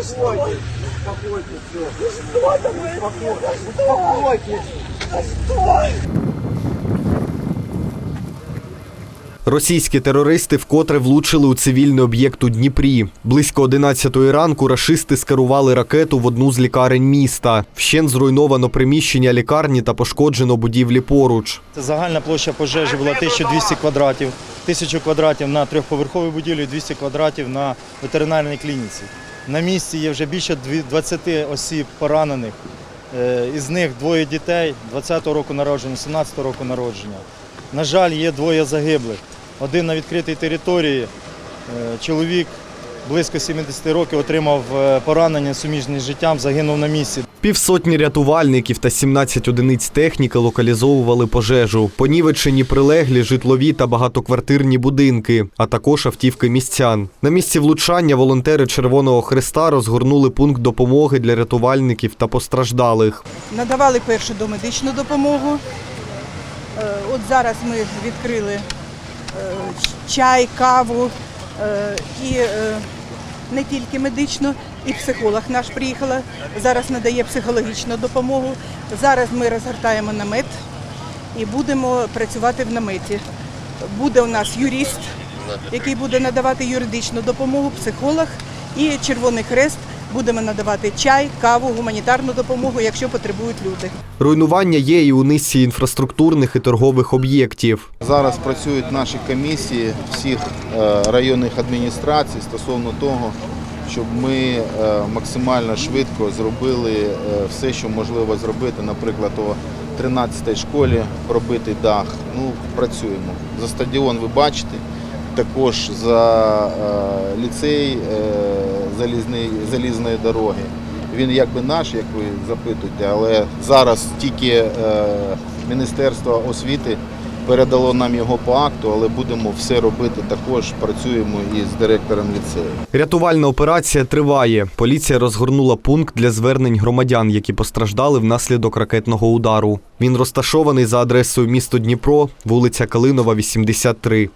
Успокойтесь. Російські терористи вкотре влучили у цивільний об'єкт у Дніпрі. Близько 11-ї ранку рашисти скерували ракету в одну з лікарень міста. Вщен зруйновано приміщення лікарні та пошкоджено будівлі поруч. Загальна площа пожежі була 1200 квадратів, 1000 квадратів на трьохповерховій будівлі, 200 квадратів на ветеринарній клініці. На місці є вже більше 20 осіб поранених. Е, Із них двоє дітей 20-го року народження, 17-го року народження. На жаль, є двоє загиблих. Один на відкритій території. Е, Чоловік близько 70 років отримав е, поранення суміжні з життям, загинув на місці. Півсотні рятувальників та 17 одиниць техніки локалізовували пожежу. Понівечені прилеглі житлові та багатоквартирні будинки, а також автівки містян. На місці влучання волонтери Червоного Христа розгорнули пункт допомоги для рятувальників та постраждалих. надавали першу домедичну допомогу. Е, От зараз ми відкрили е, чай, каву е, і не тільки медичну, і психолог наш приїхала. Зараз надає психологічну допомогу. Зараз ми розгортаємо намет і будемо працювати в наметі. Буде у нас юрист, який буде надавати юридичну допомогу, психолог і Червоний Хрест. Будемо надавати чай, каву, гуманітарну допомогу, якщо потребують люди. Руйнування є і у низці інфраструктурних і торгових об'єктів. Зараз працюють наші комісії всіх е, районних адміністрацій стосовно того, щоб ми е, максимально швидко зробили е, все, що можливо зробити. Наприклад, у 13-й школі пробитий дах. Ну, працюємо. За стадіон ви бачите, також за е, ліцей залізної дороги. Він якби наш, як ви запитуєте, але зараз тільки Міністерство освіти передало нам його по акту, але будемо все робити також. Працюємо із директором ліцею. Рятувальна операція триває. Поліція розгорнула пункт для звернень громадян, які постраждали внаслідок ракетного удару. Він розташований за адресою місто Дніпро, вулиця Калинова, 83.